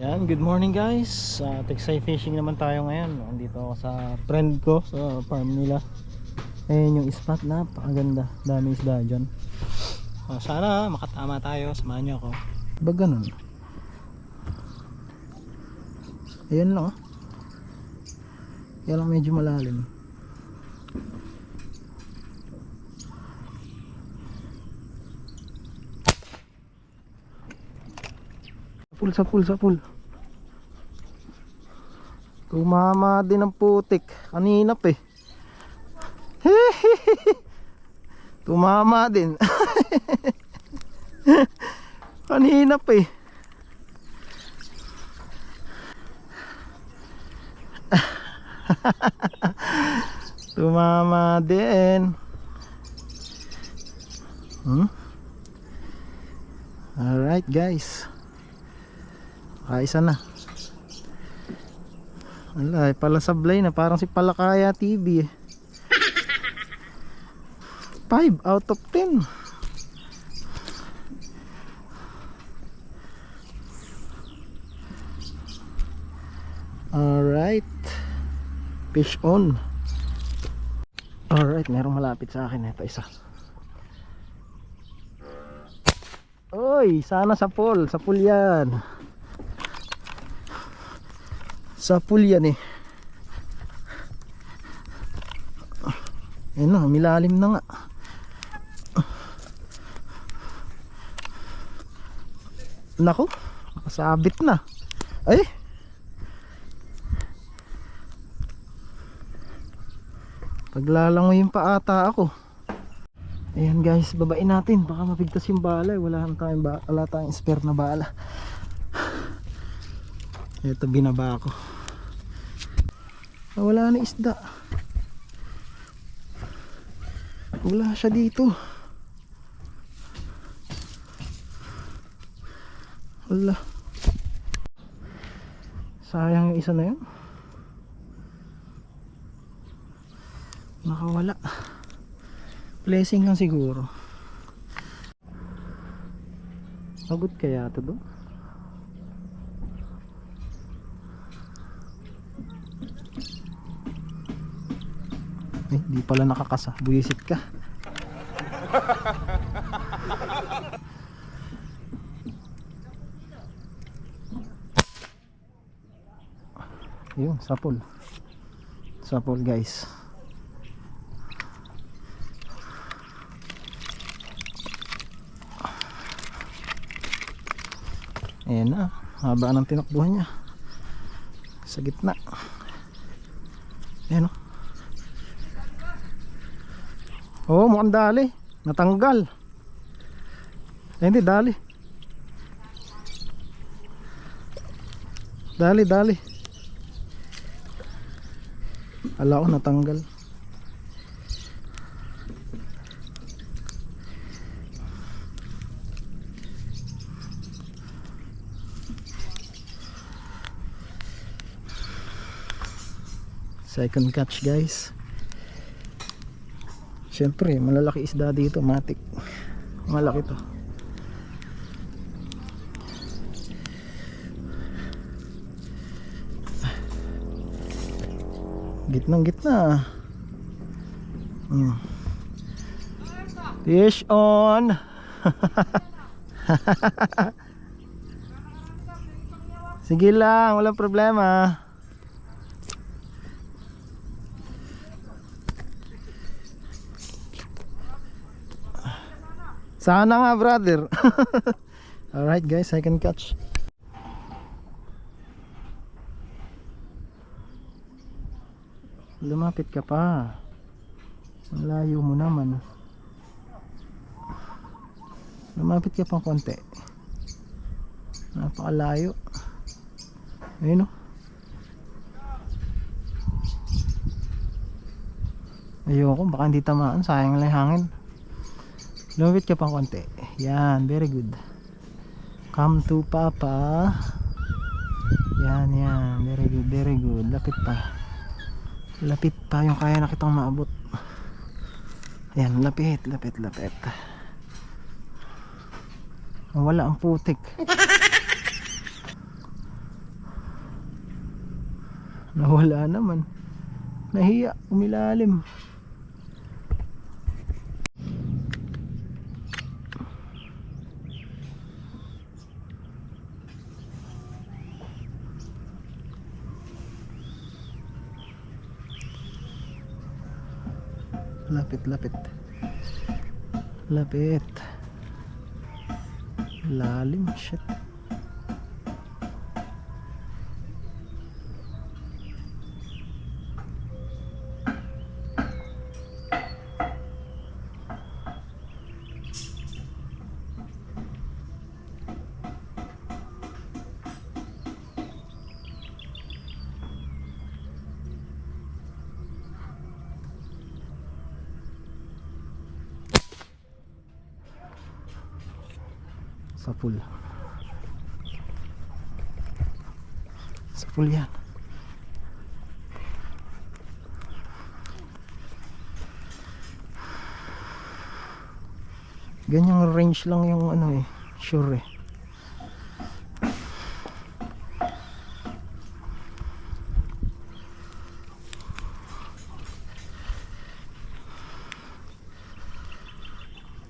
Yan, good morning guys. Sa Texay Fishing naman tayo ngayon. Andito ako sa friend ko sa farm nila. Ayan yung spot, napakaganda. Dami isda dyan. Ah, sana makatama tayo. Samahan niyo ako. Ba ganun? Ayan lang ah. Kaya lang medyo malalim. Sapul, sapul, sapul. Tumama din ang putik. Kanina pa eh. Tumama din. Kanina pa eh. Tumama din. Hmm? Alright guys. Kaisa na. Wala, eh, pala sablay na parang si Palakaya TV eh. 5 out of 10. Alright. Fish on. Alright, merong malapit sa akin. Ito isa. Oy, sana sa pool. Sa pool yan. Sa pool yan eh. Ayun na, milalim na nga. Nako, nakasabit na. Ay! Paglalangoyin pa ata ako. Ayan guys, babain natin. Baka mapigtas yung bala. Wala tayong, ba wala tayong spare na bala. Ito binaba ko. Ah, wala na isda. Wala siya dito. Wala. Sayang yung isa na yun. Nakawala. Blessing lang siguro. Pagod kaya ito doon? Di pala nakakasa. Buisit ka. Yun, sapol. Sapol guys. Ayan na. Haba ng tinakbuhan niya. Sa gitna. Ayan o. Oo, oh, mukhang dali. Natanggal. Eh, hindi, dali. Dali, dali. Ala ko, natanggal. Second catch, guys. Siyempre, malalaki isda dito, matik. Malaki to. Gitnang gitna. Hmm. Fish on. Sige lang, walang problema. Sana nga brother. Alright guys, I can catch. Lumapit ka pa. Ang layo mo naman. Lumapit ka pa konti. Napakalayo. Ayun o. Ayoko, baka hindi tamaan. Sayang lang hangin. Lumapit ka pang konti. Yan, very good. Come to papa. Yan, yan. Very good, very good. Lapit pa. Lapit pa yung kaya na kitang maabot. Yan, lapit, lapit, lapit. Wala ang putik. Nawala naman. Nahiya, umilalim. Lapit, lapit. Lapit. Lalim, shit. Sa pool. Sa pool yan. Ganyang range lang yung ano eh. Sure eh.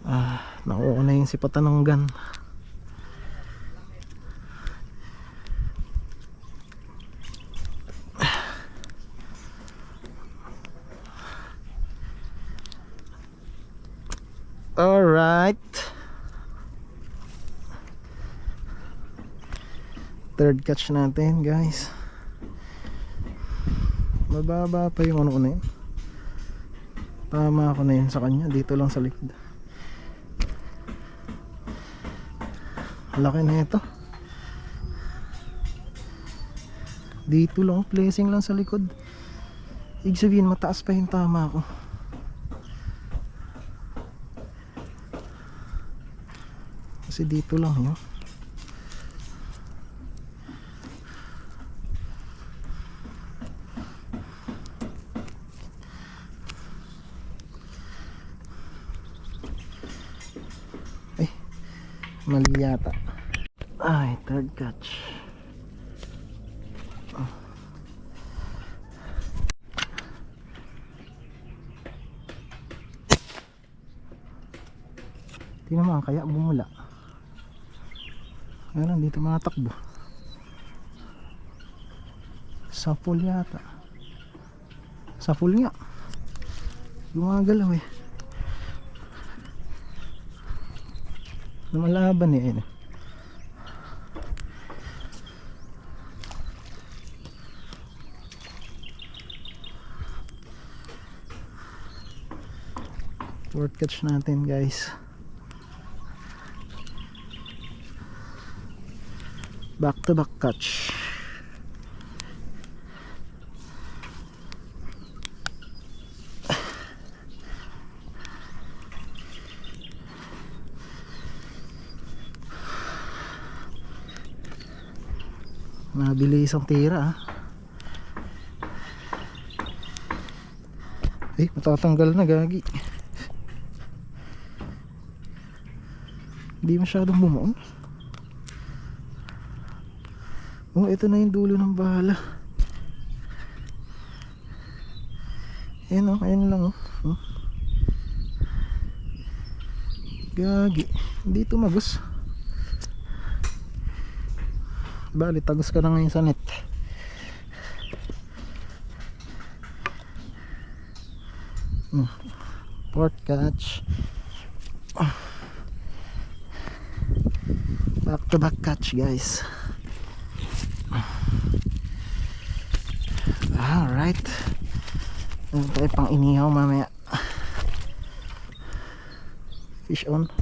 Ah, nakuha na yung sipatan ng gun. Alright. Third catch natin guys. Mababa pa yung ano ko na yun. Tama ako na yun sa kanya. Dito lang sa likod. Laki na ito. Dito lang. Placing lang sa likod. Ibig sabihin mataas pa yung tama ko. Kasi dito lang yun. Ay, mali yata. Ay, third catch. Ah. Di naman kaya bumula. Meron dito mga takbo. Sa pool yata. Sa pool nga. Gumagalaw eh. Lumalaban eh. eh. Fourth catch natin guys. Back to back catch. Mabilis ang tira ah. Eh, matatanggal na gagi. Hindi masyadong bumuon. Oh, ito na yung dulo ng bala. Ayan oh, ayan lang oh. oh. Gagi. Hindi tumagos. Bali, tagos ka na ngayon sa net. Hmm. Port catch. Back to back catch guys. Alright. Meron tayo pang inihaw mamaya. Fish on.